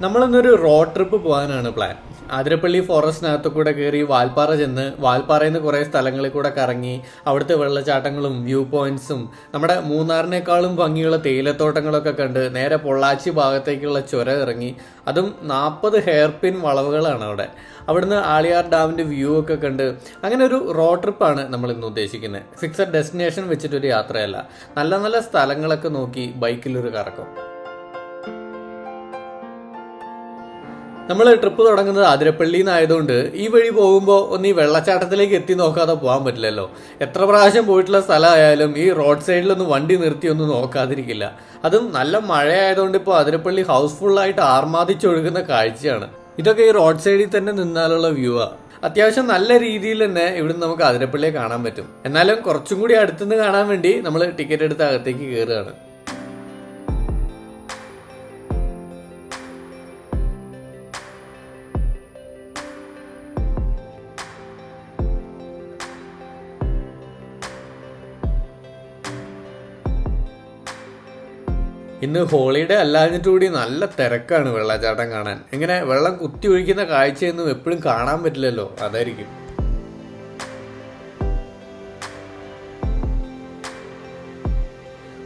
നമ്മളിന്നൊരു road trip പോകാനാണ് plan Athirappilly ഫോറസ്റ്റിനകത്ത് കൂടെ കയറി വാൽപ്പാറ ചെന്ന് വാൽപ്പാറയിൽ നിന്ന് കുറേ സ്ഥലങ്ങളിൽ കൂടെ കറങ്ങി അവിടുത്തെ വെള്ളച്ചാട്ടങ്ങളും വ്യൂ പോയിന്റ്സും നമ്മുടെ മൂന്നാറിനേക്കാളും ഭംഗിയുള്ള തേയിലത്തോട്ടങ്ങളൊക്കെ കണ്ട് നേരെ പൊള്ളാച്ചി ഭാഗത്തേക്കുള്ള ചുര ഇറങ്ങി അതും നാൽപ്പത് ഹെയർപിൻ വളവുകളാണ് അവിടെ. അവിടുന്ന് ആളിയാർ ഡാമിന്റെ വ്യൂ ഒക്കെ കണ്ട് അങ്ങനെ ഒരു റോഡ് ട്രിപ്പാണ് നമ്മൾ ഇന്ന് ഉദ്ദേശിക്കുന്നത് ഫിക്സഡ് ഡെസ്റ്റിനേഷൻ വെച്ചിട്ടൊരു യാത്രയല്ല. നല്ല നല്ല സ്ഥലങ്ങളൊക്കെ നോക്കി ബൈക്കിലൊരു കറക്കം. നമ്മൾ ട്രിപ്പ് തുടങ്ങുന്നത് അതിരപ്പള്ളി നിന്നായതുകൊണ്ട് ഈ വഴി പോകുമ്പോൾ ഒന്ന് ഈ വെള്ളച്ചാട്ടത്തിലേക്ക് എത്തി നോക്കാതെ പോകാൻ പറ്റില്ലല്ലോ. എത്ര പ്രാവശ്യം പോയിട്ടുള്ള സ്ഥലമായാലും ഈ റോഡ് സൈഡിലൊന്നും വണ്ടി നിർത്തി ഒന്നും നോക്കാതിരിക്കില്ല. അതും നല്ല മഴയായതുകൊണ്ട് ഇപ്പോൾ അതിരപ്പള്ളി ഹൗസ്ഫുള്ളായിട്ട് ആർമാദിച്ചൊഴുകുന്ന കാഴ്ചയാണ്. ഇതൊക്കെ ഈ റോഡ് സൈഡിൽ തന്നെ നിന്നാലുള്ള വ്യൂ ആ. അത്യാവശ്യം നല്ല രീതിയിൽ തന്നെ ഇവിടുന്ന് നമുക്ക് അതിരപ്പള്ളിയെ കാണാൻ പറ്റും. എന്നാലും കുറച്ചും കൂടി അടുത്തുനിന്ന് കാണാൻ വേണ്ടി നമ്മൾ ടിക്കറ്റ് എടുത്ത് അകത്തേക്ക് കയറുകയാണ് ഇന്ന് ഹോളിഡേ അല്ലാഞ്ഞിട്ട് കൂടി നല്ല തിരക്കാണ് വെള്ളച്ചാട്ടം കാണാൻ. ഇങ്ങനെ വെള്ളം കുത്തി ഒഴിക്കുന്ന കാഴ്ചയൊന്നും എപ്പോഴും കാണാൻ പറ്റില്ലല്ലോ. അതായിരിക്കും.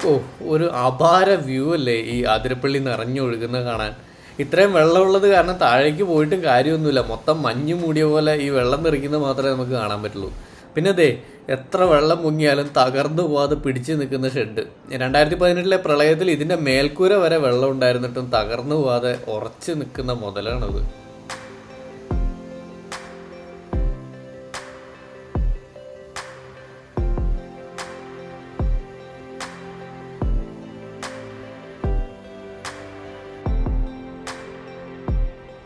ഓ ഒരു അപാര വ്യൂ അല്ലേ ഈ ആതിരപ്പള്ളി നിറഞ്ഞൊഴുകുന്നത് കാണാൻ. ഇത്രയും വെള്ളമുള്ളത് കാരണം താഴേക്ക് പോയിട്ടും കാര്യമൊന്നുമില്ല. മൊത്തം മഞ്ഞ് മൂടിയ പോലെ ഈ വെള്ളം തെറിക്കുന്നത് മാത്രമേ നമുക്ക് കാണാൻ പറ്റുള്ളൂ. പിന്നെ ദേ എത്ര വെള്ളം മുങ്ങിയാലും തകർന്നു പോവാതെ പിടിച്ചു നിൽക്കുന്ന ഷെഡ്. രണ്ടായിരത്തി പതിനെട്ടിലെ പ്രളയത്തിൽ ഇതിന്റെ മേൽക്കൂര വരെ വെള്ളം ഉണ്ടായിരുന്നിട്ടും തകർന്നു പോവാതെ ഉറച്ചു നിൽക്കുന്ന മുതലാണത്.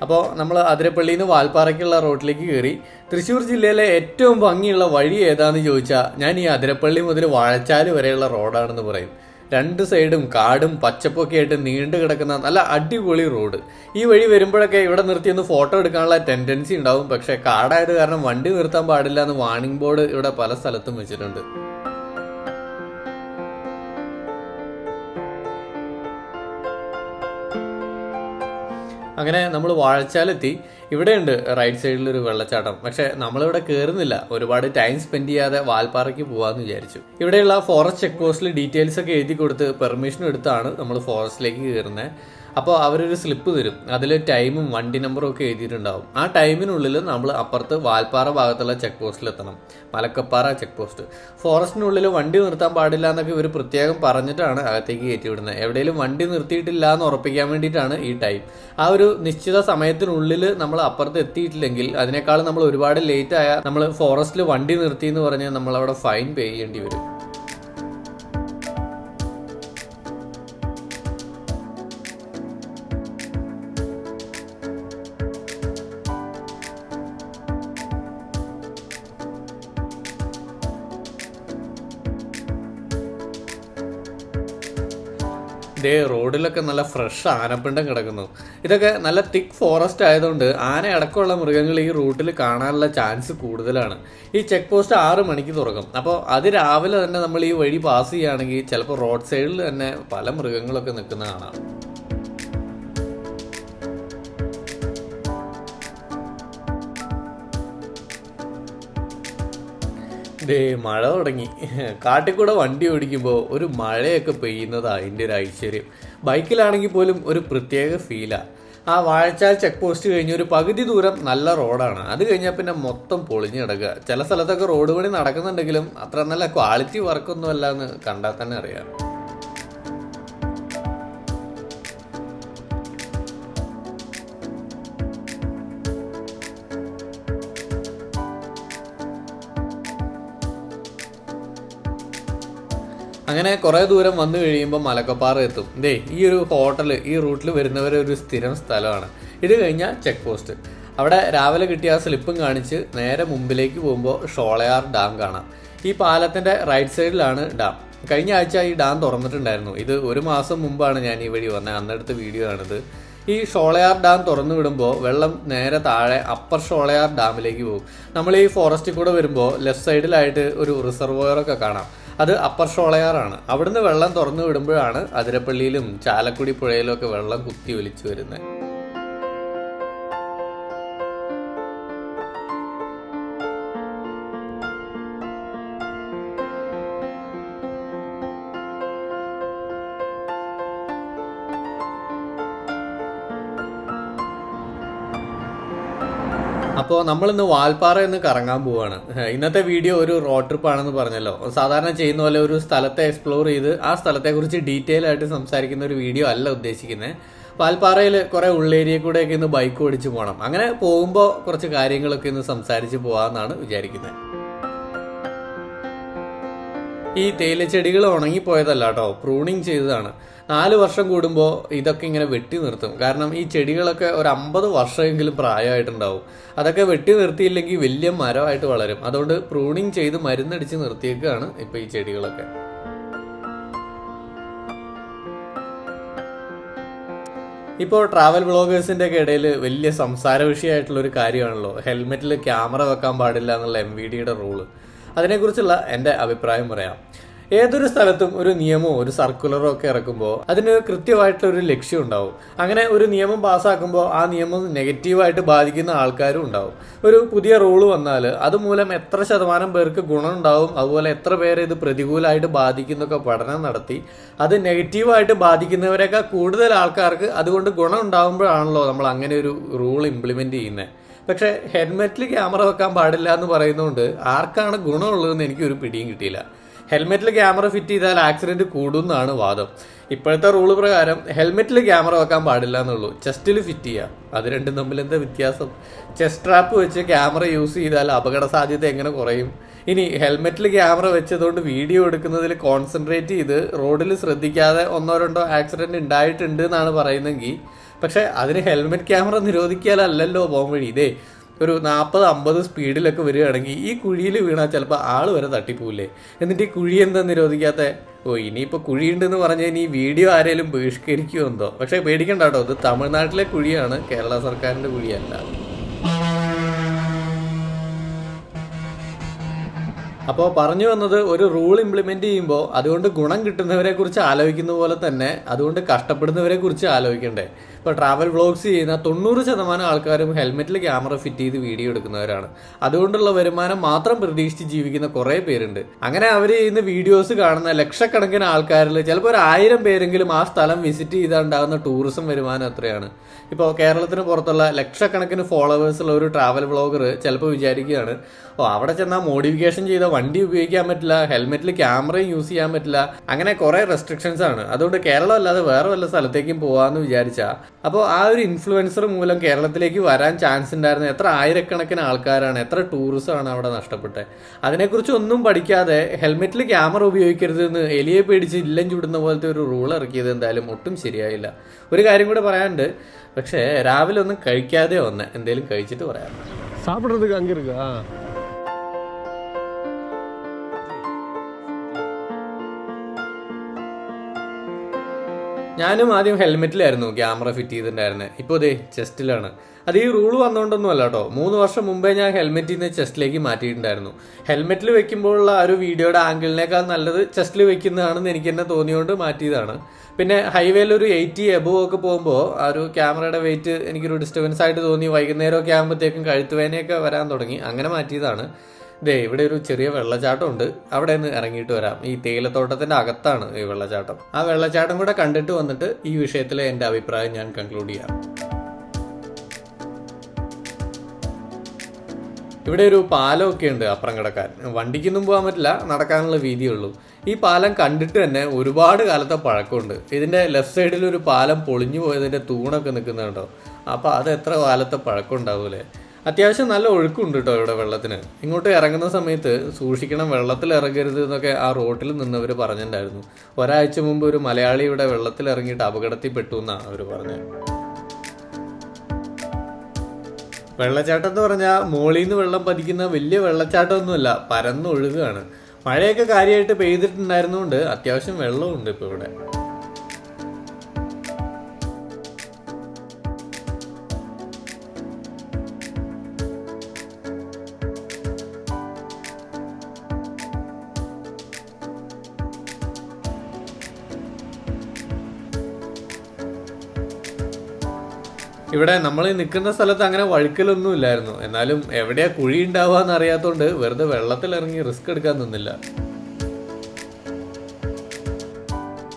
അപ്പോൾ നമ്മൾ അതിരപ്പള്ളിയിൽ നിന്ന് വാൽപ്പാറയ്ക്കുള്ള റോഡിലേക്ക് കയറി തൃശ്ശൂർ ജില്ലയിലെ ഏറ്റവും ഭംഗിയുള്ള വഴി ഏതാന്ന് ചോദിച്ചാൽ ഞാൻ ഈ അതിരപ്പള്ളി മുതൽ വാഴച്ചാൽ വരെയുള്ള റോഡാണെന്ന് പറയും. രണ്ട് സൈഡും കാടും പച്ചപ്പൊക്കെ ആയിട്ട് നീണ്ടു കിടക്കുന്ന നല്ല അടിപൊളി റോഡ്. ഈ വഴി വരുമ്പോഴൊക്കെ ഇവിടെ നിർത്തി ഒന്ന് ഫോട്ടോ എടുക്കാനുള്ള ടെൻഡൻസി ഉണ്ടാവും. പക്ഷേ കാടായത് കാരണം വണ്ടി നിർത്താൻ പാടില്ല എന്ന് വാണിംഗ് ബോർഡ് ഇവിടെ പല സ്ഥലത്തും വെച്ചിട്ടുണ്ട്. അങ്ങനെ നമ്മൾ വാഴച്ചാലെത്തി. ഇവിടെയുണ്ട് റൈറ്റ് സൈഡിൽ ഒരു വെള്ളച്ചാട്ടം. പക്ഷെ നമ്മളിവിടെ കയറുന്നില്ല ഒരുപാട് ടൈം സ്പെൻഡ് ചെയ്യാതെ വാൽപ്പാറയ്ക്ക് പോവാന്ന് വിചാരിച്ചു. ഇവിടെയുള്ള ഫോറസ്റ്റ് ചെക്ക് പോസ്റ്റിൽ ഡീറ്റെയിൽസ് ഒക്കെ എഴുതി കൊടുത്ത് പെർമിഷൻ എടുത്താണ് നമ്മൾ ഫോറസ്റ്റിലേക്ക് കയറുന്നത് അപ്പോൾ അവരൊരു സ്ലിപ്പ് തരും. അതിൽ ടൈമും വണ്ടി നമ്പറും ഒക്കെ എഴുതിയിട്ടുണ്ടാവും. ആ ടൈമിനുള്ളിൽ നമ്മൾ അപ്പുറത്ത് വാൽപ്പാറ ഭാഗത്തുള്ള ചെക്ക് പോസ്റ്റിൽ എത്തണം. മലക്കപ്പാറ ചെക്ക് പോസ്റ്റ് ഫോറസ്റ്റിനുള്ളിൽ വണ്ടി നിർത്താൻ പാടില്ല എന്നൊക്കെ ഇവർ പ്രത്യേകം പറഞ്ഞിട്ടാണ് അകത്തേക്ക് കയറ്റി വിടുന്നത് എവിടെയെങ്കിലും വണ്ടി നിർത്തിയിട്ടില്ല എന്ന് ഉറപ്പിക്കാൻ വേണ്ടിയിട്ടാണ് ഈ ടൈം ആ ഒരു നിശ്ചിത സമയത്തിനുള്ളിൽ നമ്മൾ അപ്പുറത്ത് എത്തിയിട്ടില്ലെങ്കിൽ അതിനേക്കാൾ നമ്മൾ ഒരുപാട് ലേറ്റ് ആയ നമ്മൾ ഫോറസ്റ്റിൽ വണ്ടി നിർത്തി എന്ന് പറഞ്ഞാൽ നമ്മൾ അവിടെ ഫൈൻ പേ ചെയ്യേണ്ടി വരും. ദേ നല്ല ഫ്രഷ് ആനപ്പിണ്ടം കിടക്കുന്നു. ഇതൊക്കെ നല്ല തിക്ക് ഫോറസ്റ്റ് ആയതുകൊണ്ട് ആന അടക്കമുള്ള മൃഗങ്ങൾ ഈ റൂട്ടിൽ കാണാനുള്ള ചാൻസ് കൂടുതലാണ്. ഈ ചെക്ക് പോസ്റ്റ് ആറ് മണിക്ക് തുറക്കും. അപ്പോൾ അത് രാവിലെ തന്നെ നമ്മൾ ഈ വഴി പാസ് ചെയ്യുകയാണെങ്കിൽ ചിലപ്പോൾ റോഡ് സൈഡിൽ തന്നെ പല മൃഗങ്ങളൊക്കെ നിൽക്കുന്ന കാണാം. ഡേ മഴ തുടങ്ങി. കാട്ടിൽ വണ്ടി ഓടിക്കുമ്പോൾ ഒരു മഴയൊക്കെ പെയ്യുന്നതാണ് അതിന്റെ ഒരു ഐശ്വര്യം. ബൈക്കിലാണെങ്കിൽ പോലും ഒരു പ്രത്യേക ഫീലാണ് ആ വാഴച്ചാൽ ചെക്ക് പോസ്റ്റ് കഴിഞ്ഞ് ഒരു പകുതി ദൂരം നല്ല റോഡാണ്. അത് കഴിഞ്ഞാൽ പിന്നെ മൊത്തം പൊളിഞ്ഞു കിടക്കുക. ചില സ്ഥലത്തൊക്കെ റോഡ് പണി നടക്കുന്നുണ്ടെങ്കിലും അത്ര നല്ല ക്വാളിറ്റി വർക്കൊന്നും അല്ല എന്ന് കണ്ടാൽ തന്നെ അറിയാം. അങ്ങനെ കുറേ ദൂരം വന്നു കഴിയുമ്പോൾ മലക്കപ്പാറ എത്തും. ദേ ഈ ഒരു ഹോട്ടൽ ഈ റൂട്ടിൽ വരുന്നവരെ ഒരു സ്ഥിരം സ്ഥലമാണ്. ഇത് കഴിഞ്ഞാൽ ചെക്ക് പോസ്റ്റ് അവിടെ രാവിലെ കിട്ടിയ ആ സ്ലിപ്പും കാണിച്ച് നേരെ മുമ്പിലേക്ക് പോകുമ്പോൾ ഷോളയാർ ഡാം കാണാം. ഈ പാലത്തിന്റെ റൈറ്റ് സൈഡിലാണ് ഡാം. കഴിഞ്ഞ ആഴ്ച ഈ ഡാം തുറന്നിട്ടുണ്ടായിരുന്നു. ഇത് ഒരു മാസം മുമ്പാണ് ഞാൻ ഈ വഴി വന്നത് അന്നെടുത്ത വീഡിയോ ആണിത്. ഈ ഷോളയാർ ഡാം തുറന്നു വിടുമ്പോൾ വെള്ളം നേരെ താഴെ അപ്പർ ഷോളയാർ ഡാമിലേക്ക് പോകും. നമ്മൾ ഈ ഫോറസ്റ്റിൽ കൂടെ വരുമ്പോൾ ലെഫ്റ്റ് സൈഡിലായിട്ട് ഒരു റിസർവോയറൊക്കെ കാണാം. അത് അപ്പർ ഷോളയാറാണ് അവിടുന്ന് വെള്ളം തുറന്നു വിടുമ്പോഴാണ് അതിരപ്പള്ളിയിലും ചാലക്കുടി പുഴയിലും ഒക്കെ വെള്ളം കുത്തി ഒലിച്ചു വരുന്നത്. അപ്പോൾ നമ്മളിന്ന് വാൽപ്പാറ എന്ന് കറങ്ങാൻ പോവാണ്. ഇന്നത്തെ വീഡിയോ ഒരു റോഡ് ട്രിപ്പ് ആണെന്ന് പറഞ്ഞല്ലോ. സാധാരണ ചെയ്യുന്ന പോലെ ഒരു സ്ഥലത്തെ എക്സ്പ്ലോർ ചെയ്ത് ആ സ്ഥലത്തെക്കുറിച്ച് ഡീറ്റെയിൽ ആയിട്ട് സംസാരിക്കുന്ന ഒരു വീഡിയോ അല്ല ഉദ്ദേശിക്കുന്നത് വാൽപ്പാറയിൽ കുറേ ഉള്ളേരിയ കൂടെയൊക്കെ ഇന്ന് ബൈക്ക് ഓടിച്ച് പോകണം അങ്ങനെ പോകുമ്പോൾ കുറച്ച് കാര്യങ്ങളൊക്കെ ഇന്ന് സംസാരിച്ച് പോകാമെന്നാണ് വിചാരിക്കുന്നത് ഈ തേയില ചെടികൾ ഉണങ്ങിപ്പോയതല്ല കേട്ടോ. പ്രൂണിങ് ചെയ്തതാണ്. നാല് വർഷം കൂടുമ്പോൾ ഇതൊക്കെ ഇങ്ങനെ വെട്ടി നിർത്തും. കാരണം ഈ ചെടികളൊക്കെ ഒരു അമ്പത് വർഷമെങ്കിലും പ്രായമായിട്ടുണ്ടാവും. അതൊക്കെ വെട്ടി നിർത്തിയില്ലെങ്കിൽ വലിയ മരമായിട്ട് വളരും. അതുകൊണ്ട് പ്രൂണിങ് ചെയ്ത് മരുന്നടിച്ച് നിർത്തിയേക്കാണ് ഇപ്പോൾ ഈ ചെടികളൊക്കെ. ഇപ്പോൾ ട്രാവൽ ബ്ലോഗേഴ്സിന്റെ ഒക്കെ ഇടയിൽ വലിയ സംസാര വിഷയമായിട്ടുള്ള ഒരു കാര്യമാണല്ലോ. ഹെൽമെറ്റിൽ ക്യാമറ വെക്കാൻ പാടില്ല എന്നുള്ള എം വി ഡിയുടെ റൂൾ അതിനെക്കുറിച്ചുള്ള എന്റെ അഭിപ്രായം പറയാം. ഏതൊരു സ്ഥലത്തും ഒരു നിയമമോ ഒരു സർക്കുലറോ ഒക്കെ ഇറക്കുമ്പോൾ അതിന് കൃത്യമായിട്ടുള്ള ഒരു ലക്ഷ്യം ഉണ്ടാവും. അങ്ങനെ ഒരു നിയമം പാസ്സാക്കുമ്പോൾ ആ നിയമം നെഗറ്റീവായിട്ട് ബാധിക്കുന്ന ആൾക്കാരും ഉണ്ടാവും. ഒരു പുതിയ റൂൾ വന്നാൽ അതുമൂലം എത്ര ശതമാനം പേർക്ക് ഗുണം ഉണ്ടാവും അതുപോലെ എത്ര പേരെ ഇത് പ്രതികൂലമായിട്ട് ബാധിക്കുന്നൊക്കെ പഠനം നടത്തി അത് നെഗറ്റീവായിട്ട് ബാധിക്കുന്നവരെക്കാൾ കൂടുതൽ ആൾക്കാർക്ക് അതുകൊണ്ട് ഗുണം ഉണ്ടാകുമ്പോഴാണല്ലോ നമ്മൾ അങ്ങനെ ഒരു റൂൾ ഇംപ്ലിമെന്റ് ചെയ്യുന്നത് പക്ഷേ ഹെൽമെറ്റിൽ ക്യാമറ വെക്കാൻ പാടില്ല എന്ന് പറയുന്നതുകൊണ്ട് ആർക്കാണ് ഗുണമുള്ളതെന്ന് എനിക്കൊരു പിടിയും കിട്ടിയില്ല. ഹെൽമെറ്റിൽ ക്യാമറ ഫിറ്റ് ചെയ്താൽ ആക്സിഡന്റ് കൂടുമെന്നാണ് വാദം. ഇപ്പോഴത്തെ റൂൾ പ്രകാരം ഹെൽമെറ്റിൽ ക്യാമറ വെക്കാൻ പാടില്ല എന്നുള്ളൂ. ചെസ്റ്റിൽ ഫിറ്റ് ചെയ്യുക അത് രണ്ടും തമ്മിൽ എന്താ വ്യത്യാസം? ചെസ്റ്റ് ട്രാപ്പ് വെച്ച് ക്യാമറ യൂസ് ചെയ്താൽ അപകട സാധ്യത എങ്ങനെ കുറയും? ഇനി ഹെൽമെറ്റിൽ ക്യാമറ വെച്ചതുകൊണ്ട് വീഡിയോ എടുക്കുന്നതിൽ കോൺസെൻട്രേറ്റ് ചെയ്ത് റോഡിൽ ശ്രദ്ധിക്കാതെ ഒന്നോ രണ്ടോ ആക്സിഡന്റ് ഉണ്ടായിട്ടുണ്ട് എന്നാണ് പറയുന്നെങ്കിൽ പക്ഷെ അതിന് ഹെൽമെറ്റ് ക്യാമറ നിരോധിക്കാനല്ലല്ലോ പോകാൻ വഴി ഇതേ ഒരു നാൽപ്പത് അമ്പത് സ്പീഡിലൊക്കെ വരികയാണെങ്കിൽ ഈ കുഴിയിൽ വീണാൽ ചിലപ്പോൾ ആൾ വരെ തട്ടിപ്പോവില്ലേ? എന്നിട്ട് ഈ കുഴി എന്താ നിരോധിക്കാത്ത? ഓ ഇനിയിപ്പോൾ കുഴിയുണ്ടെന്ന് പറഞ്ഞാൽ ഇനി വീഡിയോ ആരെങ്കിലും ബഹിഷ്കരിക്കുമോ എന്തോ? പക്ഷേ പേടിക്കണ്ട കേട്ടോ ഇത് തമിഴ്നാട്ടിലെ കുഴിയാണ് കേരള സർക്കാരിന്റെ കുഴിയല്ല. അപ്പോൾ പറഞ്ഞു വന്നത് ഒരു റൂൾ ഇംപ്ലിമെന്റ് ചെയ്യുമ്പോൾ അതുകൊണ്ട് ഗുണം കിട്ടുന്നവരെ കുറിച്ച് ആലോചിക്കുന്ന പോലെ തന്നെ അതുകൊണ്ട് കഷ്ടപ്പെടുന്നവരെ കുറിച്ച് ആലോചിക്കണ്ടേ? ഇപ്പോൾ ട്രാവൽ വ്ളോഗ്സ് ചെയ്യുന്ന തൊണ്ണൂറ് ശതമാനം ആൾക്കാരും ഹെൽമെറ്റിൽ ക്യാമറ ഫിറ്റ് ചെയ്ത് വീഡിയോ എടുക്കുന്നവരാണ്. അതുകൊണ്ടുള്ള വരുമാനം മാത്രം പ്രതീക്ഷിച്ച് ജീവിക്കുന്ന കുറേ പേരുണ്ട്. അങ്ങനെ അവർ ചെയ്യുന്ന വീഡിയോസ് കാണുന്ന ലക്ഷക്കണക്കിന് ആൾക്കാരിൽ ചിലപ്പോൾ ഒരു ആയിരം പേരെങ്കിലും ആ സ്ഥലം വിസിറ്റ് ചെയ്താണ്ടാകുന്ന ടൂറിസം വരുമാനം എത്രയാണ് ഇപ്പോൾ കേരളത്തിന് പുറത്തുള്ള ലക്ഷക്കണക്കിന് ഫോളോവേഴ്സ് ഉള്ള ഒരു ട്രാവൽ വ്ളോഗർ ചിലപ്പോൾ വിചാരിക്കുകയാണ് ഓ അവിടെ ചെന്നാൽ മോഡിഫിക്കേഷൻ ചെയ്ത വണ്ടി ഉപയോഗിക്കാൻ പറ്റില്ല ഹെൽമെറ്റിൽ ക്യാമറയും യൂസ് ചെയ്യാൻ പറ്റില്ല. അങ്ങനെ കുറേ റെസ്ട്രിക്ഷൻസ് ആണ്. അതുകൊണ്ട് കേരളം അല്ലാതെ വേറെ വല്ല സ്ഥലത്തേക്കും പോകാമെന്ന് വിചാരിച്ചാൽ അപ്പോൾ ആ ഒരു ഇൻഫ്ലുവൻസർ മൂലം കേരളത്തിലേക്ക് വരാൻ ചാൻസ് ഉണ്ടായിരുന്ന എത്ര ആയിരക്കണക്കിന് ആൾക്കാരാണ് എത്ര ടൂറിസമാണ് അവിടെ നഷ്ടപ്പെട്ടത് അതിനെക്കുറിച്ച് ഒന്നും പഠിക്കാതെ ഹെൽമെറ്റിൽ ക്യാമറ ഉപയോഗിക്കരുത് എന്ന് എലിയെ പേടിച്ച് ഇല്ലം ചുടുന്ന പോലത്തെ ഒരു റൂൾ ഇറക്കിയത് എന്തായാലും ഒട്ടും ശരിയായില്ല. ഒരു കാര്യം കൂടെ പറയാനുണ്ട്. പക്ഷേ രാവിലെ ഒന്നും കഴിക്കാതെ വന്നെ എന്തെങ്കിലും കഴിച്ചിട്ട് പറയാം. സാപ്പിടുന്നത് ഞാനും ആദ്യം ഹെൽമെറ്റിലായിരുന്നു ക്യാമറ ഫിറ്റ് ചെയ്തിട്ടുണ്ടായിരുന്നത് ഇപ്പോൾ ഇതേ ചെസ്റ്റിലാണ്. അത് ഈ റൂൾ വന്നുകൊണ്ടൊന്നും അല്ല കേട്ടോ മൂന്ന് വർഷം മുമ്പേ ഞാൻ ഹെൽമെറ്റിൽ നിന്ന് ചെസ്റ്റിലേക്ക് മാറ്റിയിട്ടുണ്ടായിരുന്നു. ഹെൽമെറ്റിൽ വെക്കുമ്പോഴുള്ള ആ ഒരു വീഡിയോയുടെ ആംഗിളിനേക്കാൾ നല്ലത് ചെസ്റ്റിൽ വെക്കുന്നതാണെന്ന് എനിക്ക് തന്നെ തോന്നിയോണ്ട് മാറ്റിയതാണ്. പിന്നെ ഹൈവേയിൽ ഒരു എയ്റ്റി എബോ ഒക്കെ പോകുമ്പോൾ ആ ഒരു ക്യാമറയുടെ വെയിറ്റ് എനിക്കൊരു ഡിസ്റ്റർബൻസ് ആയിട്ട് തോന്നി. വൈകുന്നേരമൊക്കെ ആകുമ്പോഴത്തേക്കും കഴുത്തുവേനയൊക്കെ വരാൻ തുടങ്ങി. അങ്ങനെ മാറ്റിയതാണ്. ദേ ഇവിടെ ഒരു ചെറിയ വെള്ളച്ചാട്ടം ഉണ്ട് അവിടെ നിന്ന് ഇറങ്ങിയിട്ട് വരാം. ഈ തേയിലത്തോട്ടത്തിന്റെ അകത്താണ് ഈ വെള്ളച്ചാട്ടം. ആ വെള്ളച്ചാട്ടം കൂടെ കണ്ടിട്ട് വന്നിട്ട് ഈ വിഷയത്തിലെ എന്റെ അഭിപ്രായം ഞാൻ കൺക്ലൂഡ് ചെയ്യാം. ഇവിടെ ഒരു പാലം ഒക്കെ ഉണ്ട് അപ്പുറം കിടക്കാൻ വണ്ടിക്കൊന്നും പോകാൻ പറ്റില്ല നടക്കാനുള്ള വീതിയുള്ളൂ. ഈ പാലം കണ്ടിട്ട് തന്നെ ഒരുപാട് കാലത്തെ പഴക്കമുണ്ട്. ഇതിന്റെ ലെഫ്റ്റ് സൈഡിൽ ഒരു പാലം പൊളിഞ്ഞു പോയതിന്റെ തൂണൊക്കെ നിൽക്കുന്നുണ്ടോ അപ്പോൾ അത് എത്ര കാലത്തെ പഴക്കം ഉണ്ടാവൂലേ അത്യാവശ്യം നല്ല ഒഴുക്കുണ്ട് കേട്ടോ ഇവിടെ വെള്ളത്തിന്. ഇങ്ങോട്ട് ഇറങ്ങുന്ന സമയത്ത് സൂക്ഷിക്കണം വെള്ളത്തിൽ ഇറങ്ങരുത് എന്നൊക്കെ ആ റോട്ടിൽ നിന്നവർ പറഞ്ഞിട്ടുണ്ടായിരുന്നു ഒരാഴ്ച മുമ്പ് ഒരു മലയാളി ഇവിടെ വെള്ളത്തിൽ ഇറങ്ങിയിട്ട് അപകടത്തിൽപ്പെട്ടു എന്നാണ് അവർ പറഞ്ഞത് വെള്ളച്ചാട്ടം എന്ന് പറഞ്ഞാൽ മോളിൽ നിന്ന് വെള്ളം പതിക്കുന്ന വലിയ വെള്ളച്ചാട്ടമൊന്നുമല്ല പരന്നൊഴുകുകയാണ് മഴയൊക്കെ കാര്യമായിട്ട് പെയ്തിട്ടുണ്ടായിരുന്നുകൊണ്ട് അത്യാവശ്യം വെള്ളമുണ്ട് ഇപ്പോൾ ഇവിടെ. ഇവിടെ നമ്മൾ നിൽക്കുന്ന സ്ഥലത്ത് അങ്ങനെ വഴുക്കലൊന്നും ഇല്ലായിരുന്നു. എന്നാലും എവിടെയാ കുഴി ഉണ്ടാവുക എന്ന് അറിയാത്തോണ്ട് വെറുതെ വെള്ളത്തിൽ ഇറങ്ങി റിസ്ക് എടുക്കാൻ നിന്നില്ല.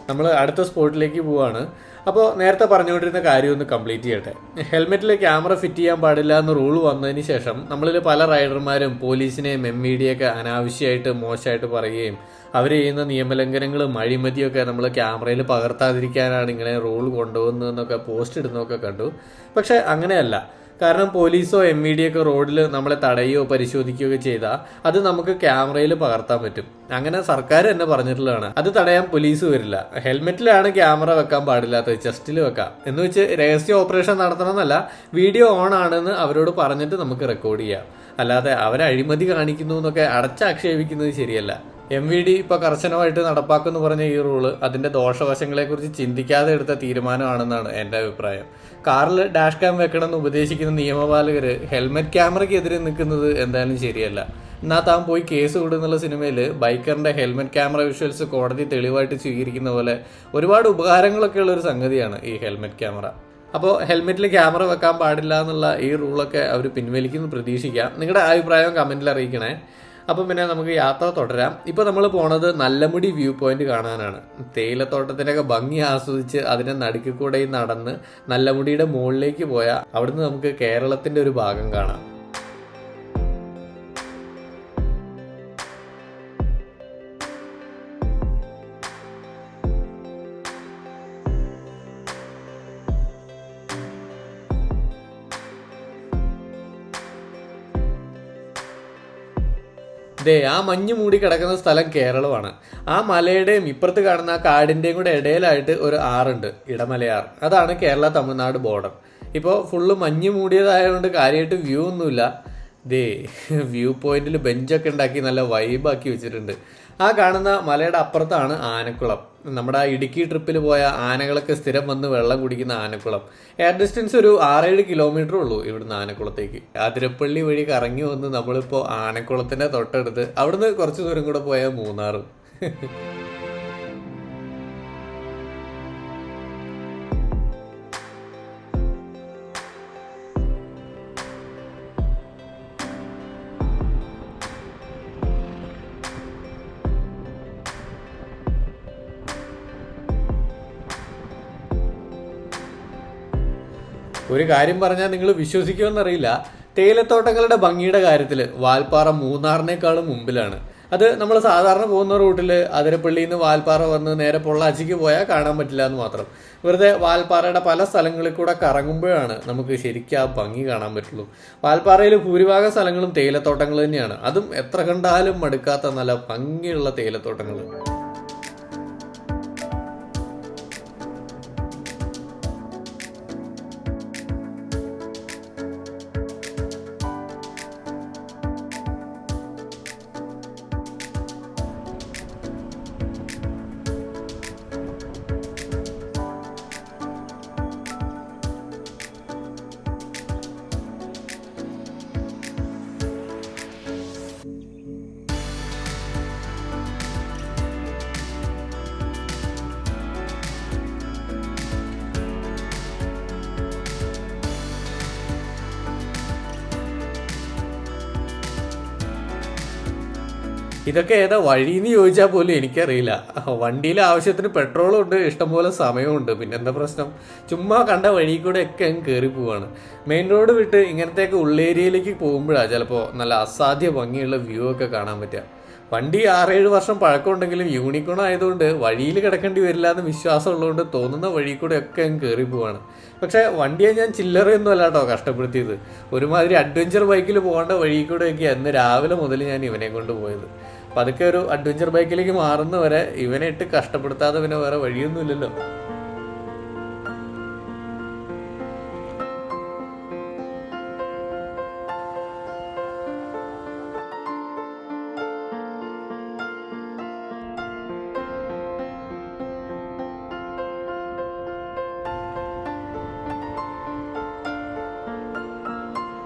നമ്മൾ അടുത്ത സ്പോട്ടിലേക്ക് പോവാണ്. അപ്പോൾ നേരത്തെ പറഞ്ഞുകൊണ്ടിരുന്ന കാര്യം ഒന്ന് കംപ്ലീറ്റ് ചെയ്യട്ടെ. ഹെൽമെറ്റിൽ ക്യാമറ ഫിറ്റ് ചെയ്യാൻ പാടില്ല എന്ന റൂൾ വന്നതിന് ശേഷം നമ്മളിൽ പല റൈഡർമാരും പോലീസിനെയും എം ഇ ഡിയൊക്കെ അനാവശ്യമായിട്ട് മോശമായിട്ട് പറയുകയും അവർ ചെയ്യുന്ന നിയമലംഘനങ്ങളും അഴിമതിയൊക്കെ നമ്മൾ ക്യാമറയിൽ പകർത്താതിരിക്കാനാണ് ഇങ്ങനെ റൂൾ കൊണ്ടുപോകുന്നതെന്നൊക്കെ പോസ്റ്റ് ഇടുന്നതൊക്കെ കണ്ടു. പക്ഷെ അങ്ങനെയല്ല. കാരണം പോലീസോ എം ഇ ഡി ഒക്കെ റോഡിൽ നമ്മളെ തടയുകയോ പരിശോധിക്കുകയോ ചെയ്താൽ അത് നമുക്ക് ക്യാമറയിൽ പകർത്താൻ പറ്റും. അങ്ങനെ സർക്കാർ തന്നെ പറഞ്ഞിട്ടുള്ളതാണ്. അത് തടയാൻ പോലീസ് വരില്ല. ഹെൽമെറ്റിലാണ് ക്യാമറ വെക്കാൻ പാടില്ലാത്തത്. ചെസ്റ്റിൽ വെക്കാം. എന്ന് വെച്ച് രഹസ്യ ഓപ്പറേഷൻ നടത്തണമെന്നല്ല വീഡിയോ ഓൺ ആണെന്ന് അവരോട് പറഞ്ഞിട്ട് നമുക്ക് റെക്കോർഡ് ചെയ്യാം. അല്ലാതെ അവരെ അഴിമതി കാണിക്കുന്നു എന്നൊക്കെ അടച്ചാക്ഷേപിക്കുന്നത് ശരിയല്ല. എം വി ഡി ഇപ്പോൾ കർശനമായിട്ട് നടപ്പാക്കുമെന്ന് പറഞ്ഞ ഈ റൂൾ അതിന്റെ ദോഷവശങ്ങളെക്കുറിച്ച് ചിന്തിക്കാതെ എടുത്ത തീരുമാനമാണെന്നാണ് എന്റെ അഭിപ്രായം. കാറിൽ ഡാഷ് ക്യാം വെക്കണമെന്ന് ഉപദേശിക്കുന്ന നിയമപാലകർ ഹെൽമെറ്റ് ക്യാമറയ്ക്കെതിരെ നിൽക്കുന്നത് എന്തായാലും ശരിയല്ല. എന്നാൽ താൻ പോയി കേസ് കൂടുന്നുള്ള സിനിമയിൽ ബൈക്കറിന്റെ ഹെൽമെറ്റ് ക്യാമറ വിഷ്വൽസ് കോടതി തെളിവായിട്ട് സ്വീകരിക്കുന്ന പോലെ ഒരുപാട് ഉപകാരങ്ങളൊക്കെ ഉള്ള ഒരു സംഗതിയാണ് ഈ ഹെൽമെറ്റ് ക്യാമറ അപ്പോൾ ഹെൽമെറ്റിൽ ക്യാമറ വെക്കാൻ പാടില്ല എന്നുള്ള ഈ റൂളൊക്കെ അവർ പിൻവലിക്കുന്നു പ്രതീക്ഷിക്കാം. നിങ്ങളുടെ അഭിപ്രായം കമന്റിൽ അറിയിക്കണേ. അപ്പം പിന്നെ നമുക്ക് യാത്ര തുടരാം. ഇപ്പോൾ നമ്മൾ പോണത് നല്ലമുടി വ്യൂ പോയിന്റ് കാണാനാണ്. തേയിലത്തോട്ടത്തിന്റെയൊക്കെ ഭംഗി ആസ്വദിച്ച് അതിന്റെ നടുക്കിൽ നടന്ന് നല്ലമുടിയുടെ മുകളിലേക്ക് പോയാൽ അവിടുന്ന് നമുക്ക് കേരളത്തിന്റെ ഒരു ഭാഗം കാണാം. ദേ ആ മഞ്ഞ് മൂടി കിടക്കുന്ന സ്ഥലം കേരളമാണ്. ആ മലയുടെയും ഇപ്പുറത്ത് കാണുന്ന ആ കാടിന്റെയും കൂടെ ഇടയിലായിട്ട് ഒരു ആറുണ്ട് ഇടമലയാർ. അതാണ് കേരള തമിഴ്നാട് ബോർഡർ. ഇപ്പോൾ ഫുള്ള് മഞ്ഞ് മൂടിയതായതുകൊണ്ട് കാര്യമായിട്ട് വ്യൂ ഒന്നുമില്ല. ദേ വ്യൂ പോയിന്റിൽ ബെഞ്ചൊക്കെ ഉണ്ടാക്കി നല്ല വൈബാക്കി വെച്ചിട്ടുണ്ട്. ആ കാണുന്ന മലയുടെ അപ്പുറത്താണ് ആനക്കുളം. നമ്മുടെ ഇടുക്കി ട്രിപ്പിൽ പോയ ആനകളൊക്കെ സ്ഥിരം വന്ന് വെള്ളം കുടിക്കുന്ന ആനക്കുളം. എയർ ഡിസ്റ്റൻസ് ഒരു ആറേഴ് കിലോമീറ്റർ ഉള്ളൂ ഇവിടുന്ന് ആനക്കുളത്തേക്ക്. അതിരപ്പള്ളി വഴി കറങ്ങി വന്ന് നമ്മളിപ്പോൾ ആനക്കുളത്തിന്റെ തൊട്ടടുത്ത് അവിടുന്ന് കുറച്ച് ദൂരം കൂടെ പോയാൽ മൂന്നാർ ഒരു കാര്യം പറഞ്ഞാൽ നിങ്ങൾ വിശ്വസിക്കുമെന്നറിയില്ല. തേയിലത്തോട്ടങ്ങളുടെ ഭംഗിയുടെ കാര്യത്തിൽ വാൽപ്പാറ മൂന്നാറിനേക്കാളും മുമ്പിലാണ്. അത് നമ്മൾ സാധാരണ പോകുന്ന റൂട്ടിൽ അതിരപ്പള്ളിയിൽ നിന്ന് വാൽപ്പാറ വന്ന് നേരെ പൊള്ളാച്ചിക്ക് പോയാൽ കാണാൻ പറ്റില്ല എന്ന് മാത്രം. വെറുതെ വാൽപ്പാറയുടെ പല സ്ഥലങ്ങളിൽ കൂടെ കറങ്ങുമ്പോഴാണ് നമുക്ക് ശരിക്കും ആ ഭംഗി കാണാൻ പറ്റുള്ളൂ. വാൽപ്പാറയിൽ ഭൂരിഭാഗം സ്ഥലങ്ങളും തേയിലത്തോട്ടങ്ങൾ തന്നെയാണ്. അതും എത്ര കണ്ടാലും മടുക്കാത്ത നല്ല ഭംഗിയുള്ള തേയിലത്തോട്ടങ്ങൾ. ഇതൊക്കെ ഏതാ വഴിന്ന് ചോദിച്ചാൽ പോലും എനിക്കറിയില്ല. വണ്ടിയിൽ ആവശ്യത്തിന് പെട്രോളും ഉണ്ട് ഇഷ്ടംപോലെ സമയമുണ്ട്. പിന്നെ എന്താ പ്രശ്നം? ചുമ്മാ കണ്ട വഴി കൂടെ ഒക്കെ അങ്ങ് കയറി പോവാണ്. മെയിൻ റോഡ് വിട്ട് ഇങ്ങനത്തെയൊക്കെ ഉള്ളേരിയയിലേക്ക് പോകുമ്പോഴാണ് ചിലപ്പോൾ നല്ല അസാധ്യ ഭംഗിയുള്ള വ്യൂ ഒക്കെ കാണാൻ പറ്റുക. വണ്ടി ആറേഴ് വർഷം പഴക്കമുണ്ടെങ്കിലും യൂണിക്കോൺ ആയതുകൊണ്ട് വഴിയിൽ കിടക്കേണ്ടി വരില്ല എന്ന് വിശ്വാസം ഉള്ളതുകൊണ്ട് തോന്നുന്ന വഴി കൂടെ ഒക്കെ അങ്ങ് കയറി പോവാണ്. പക്ഷേ വണ്ടിയെ ഞാൻ ചില്ലറയൊന്നും അല്ല കേട്ടോ കഷ്ടപ്പെടുത്തിയത്. ഒരുമാതിരി അഡ്വഞ്ചർ ബൈക്കിൽ പോകേണ്ട വഴി കൂടെയൊക്കെയാണ് അന്ന് രാവിലെ മുതൽ ഞാൻ ഇവനെ കൊണ്ട് പോയത്. പതുക്കെ ഒരു അഡ്വഞ്ചർ ബൈക്കിലേക്ക് മാറുന്നവരെ ഇവനെ ഇട്ട് കഷ്ടപ്പെടുത്താതെ പിന്നെ വേറെ വഴിയൊന്നുമില്ലല്ലോ.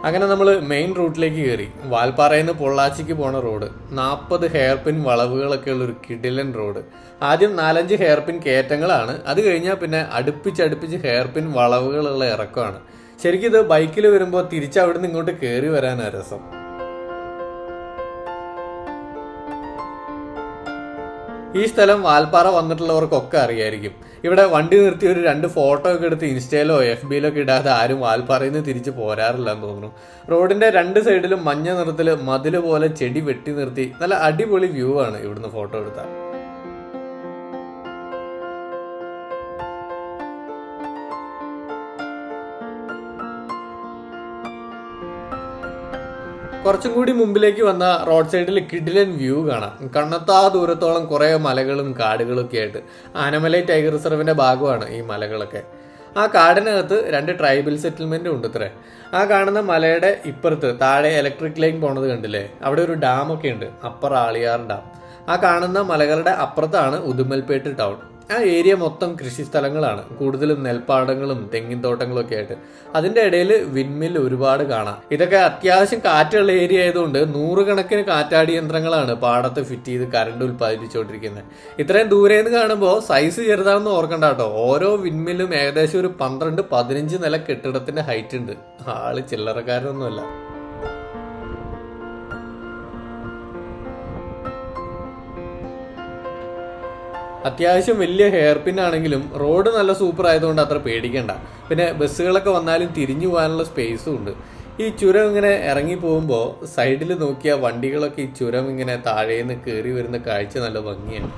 അങ്ങനെ നമ്മൾ മെയിൻ റൂട്ടിലേക്ക് കയറി വാൽപ്പാറയിൽ നിന്ന് പൊള്ളാച്ചിക്ക് പോണ റോഡ് നാൽപ്പത് ഹെയർപിൻ വളവുകളൊക്കെ ഉള്ള ഒരു കിടിലൻ റോഡ് ആദ്യം നാലഞ്ച് ഹെയർപിൻ കയറ്റങ്ങളാണ്. അത് കഴിഞ്ഞാൽ പിന്നെ അടുപ്പിച്ചടുപ്പിച്ച് ഹെയർ പിൻ വളവുകളുള്ള ഇറക്കമാണ്. ശരിക്കും ഇത് ബൈക്കിൽ വരുമ്പോൾ തിരിച്ച് അവിടുന്ന് ഇങ്ങോട്ട് കയറി വരാനാണ് രസം. ഈ സ്ഥലം വാൽപ്പാറ വന്നിട്ടുള്ളവർക്കൊക്കെ അറിയായിരിക്കും. ഇവിടെ വണ്ടി നിർത്തി ഒരു രണ്ട് ഫോട്ടോ ഒക്കെ എടുത്ത് ഇൻസ്റ്റയിലോ എഫ് ബിയിലോ ഒക്കെ ഇടാതെ ആരും വാൽപ്പാറയിൽ തിരിച്ച് പോരാറില്ല എന്ന് തോന്നുന്നു. റോഡിന്റെ രണ്ട് സൈഡിലും മഞ്ഞ നിറത്തിൽ മതിൽ പോലെ ചെടി വെട്ടി നിർത്തി. നല്ല അടിപൊളി വ്യൂ ആണ് ഇവിടുന്ന് ഫോട്ടോ എടുത്താൽ. കുറച്ചും കൂടി മുമ്പിലേക്ക് വന്ന റോഡ് സൈഡിൽ കിഡിലൻ വ്യൂ കാണാം. കണ്ണത്താ ദൂരത്തോളം കുറേ മലകളും കാടുകളും ഒക്കെ ആയിട്ട്. ആനമലൈ ടൈഗർ റിസർവിന്റെ ഭാഗമാണ് ഈ മലകളൊക്കെ. ആ കാടിനകത്ത് രണ്ട് ട്രൈബൽ സെറ്റിൽമെന്റ് ഉണ്ട് ഇത്രേ. ആ കാണുന്ന മലയുടെ ഇപ്പുറത്ത് താഴെ ഇലക്ട്രിക് ലൈൻ പോണത് കണ്ടില്ലേ? അവിടെ ഒരു ഡാം ഒക്കെ ഉണ്ട്. Upper Aliyar dam. ആ കാണുന്ന മലകളുടെ അപ്പുറത്താണ് ഉദുമൽപേട്ട് ടൗൺ. ആ ഏരിയ മൊത്തം കൃഷി സ്ഥലങ്ങളാണ് കൂടുതലും നെൽപ്പാടങ്ങളും തെങ്ങിൻ തോട്ടങ്ങളും ഒക്കെ ആയിട്ട്. അതിന്റെ ഇടയിൽ വിൻമിൽ ഒരുപാട് കാണാം. ഇതൊക്കെ അത്യാവശ്യം കാറ്റുള്ള ഏരിയ ആയതുകൊണ്ട് നൂറുകണക്കിന് കാറ്റാടി യന്ത്രങ്ങളാണ് പാടത്ത് ഫിറ്റ് ചെയ്ത് കറണ്ട് ഉൽപ്പാദിപ്പിച്ചുകൊണ്ടിരിക്കുന്നത്. ഇത്രയും ദൂരെ നിന്ന് കാണുമ്പോൾ സൈസ് ചെറുതാണെന്ന് ഓർക്കണ്ട കേട്ടോ. ഓരോ വിൻമില്ലും ഏകദേശം ഒരു പന്ത്രണ്ട് പതിനഞ്ച് നില കെട്ടിടത്തിന്റെ ഹൈറ്റ് ഉണ്ട്. ആൾ ചില്ലറക്കാരനൊന്നുമല്ല. അത്യാവശ്യം വലിയ ഹെയർ പിൻ ആണെങ്കിലും റോഡ് നല്ല സൂപ്പർ ആയതുകൊണ്ട് അത്ര പേടിക്കണ്ട. പിന്നെ ബസ്സുകളൊക്കെ വന്നാലും തിരിഞ്ഞു പോകാനുള്ള സ്പേസും ഉണ്ട്. ഈ ചുരം ഇങ്ങനെ ഇറങ്ങി പോകുമ്പോൾ സൈഡിൽ നോക്കിയ വണ്ടികളൊക്കെ ഈ ചുരം ഇങ്ങനെ താഴേന്ന് കയറി വരുന്ന കാഴ്ച നല്ല ഭംഗിയാണ്.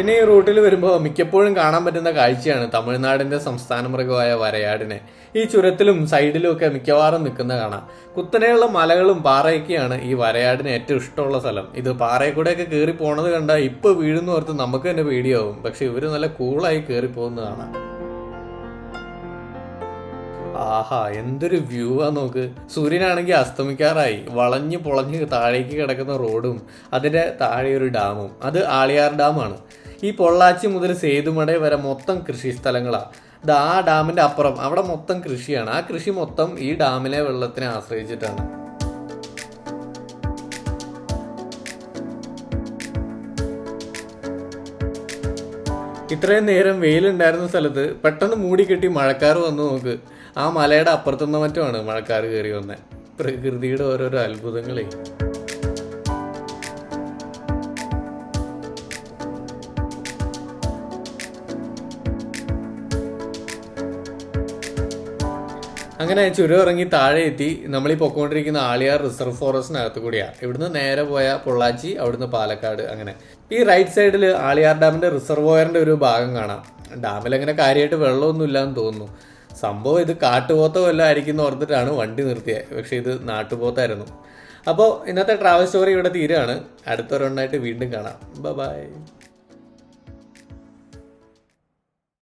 പിന്നെ ഈ റൂട്ടിൽ വരുമ്പോൾ മിക്കപ്പോഴും കാണാൻ പറ്റുന്ന കാഴ്ചയാണ് തമിഴ്നാടിന്റെ സംസ്ഥാന മൃഗമായ വരയാടിനെ. ഈ ചുരത്തിലും സൈഡിലും ഒക്കെ മിക്കവാറും നിൽക്കുന്ന കാണാം. കുത്തനെയുള്ള മലകളും പാറയൊക്കെയാണ് ഈ വരയാടിന് ഏറ്റവും ഇഷ്ടമുള്ള സ്ഥലം. ഇത് പാറയിൽ കൂടെയൊക്കെ കയറി പോണത് കണ്ടാൽ ഇപ്പൊ വീഴുന്ന ഓർത്ത് നമുക്ക് തന്നെ പേടിയാവും. പക്ഷെ ഇവർ നല്ല കൂളായി കയറി പോകുന്നത് കാണാം. ആഹാ എന്തൊരു വ്യൂ ആ നോക്ക്. സൂര്യനാണെങ്കിൽ അസ്തമിക്കാറായി. വളഞ്ഞു പൊളഞ്ഞ് താഴേക്ക് കിടക്കുന്ന റോഡും അതിന്റെ താഴെ ഒരു ഡാമും. അത് ആളിയാർ ഡാമാണ്. ഈ പൊള്ളാച്ചി മുതൽ സേതുമട വരെ മൊത്തം കൃഷി സ്ഥലങ്ങളാണ് ഇത് ആ ഡാമിന്റെ അപ്പുറം. അവിടെ മൊത്തം കൃഷിയാണ്. ആ കൃഷി മൊത്തം ഈ ഡാമിലെ വെള്ളത്തിനെ ആശ്രയിച്ചിട്ടാണ്. ഇത്രയും നേരം വെയിലുണ്ടായിരുന്ന സ്ഥലത്ത് പെട്ടെന്ന് മൂടിക്കെട്ടി മഴക്കാർ വന്നു നോക്ക്. ആ മലയുടെ അപ്പുറത്തുനിന്ന് മറ്റുമാണ് മഴക്കാർ കയറി വന്നത് പ്രകൃതിയുടെ ഓരോരോ അത്ഭുതങ്ങളെ. അങ്ങനെ ചുരു ഇറങ്ങി താഴെ എത്തി നമ്മൾ ഈ പൊക്കോണ്ടിരിക്കുന്ന ആളിയാർ റിസർവ് ഫോറസ്റ്റിനകത്ത് കൂടിയാണ് ഇവിടുന്ന് നേരെ പോയ പൊള്ളാച്ചി അവിടുന്ന് പാലക്കാട് അങ്ങനെ. ഈ റൈറ്റ് സൈഡിൽ ആളിയാർ ഡാമിന്റെ റിസർവോയറിന്റെ ഒരു ഭാഗം കാണാം. ഡാമിൽ അങ്ങനെ കാര്യമായിട്ട് വെള്ളമൊന്നും ഇല്ലാന്ന് തോന്നുന്നു. സംഭവം ഇത് കാട്ടുപോത്ത വല്ലതും ആയിരിക്കും ഓർത്തിട്ടാണ് വണ്ടി നിർത്തിയത് പക്ഷെ ഇത് നാട്ടുപോത്തായിരുന്നു. അപ്പോൾ ഇന്നത്തെ ട്രാവൽ സ്റ്റോറി ഇവിടെ തീരുകയാണ് അടുത്തൊരെണ്ണമായിട്ട് വീണ്ടും കാണാം. ബൈ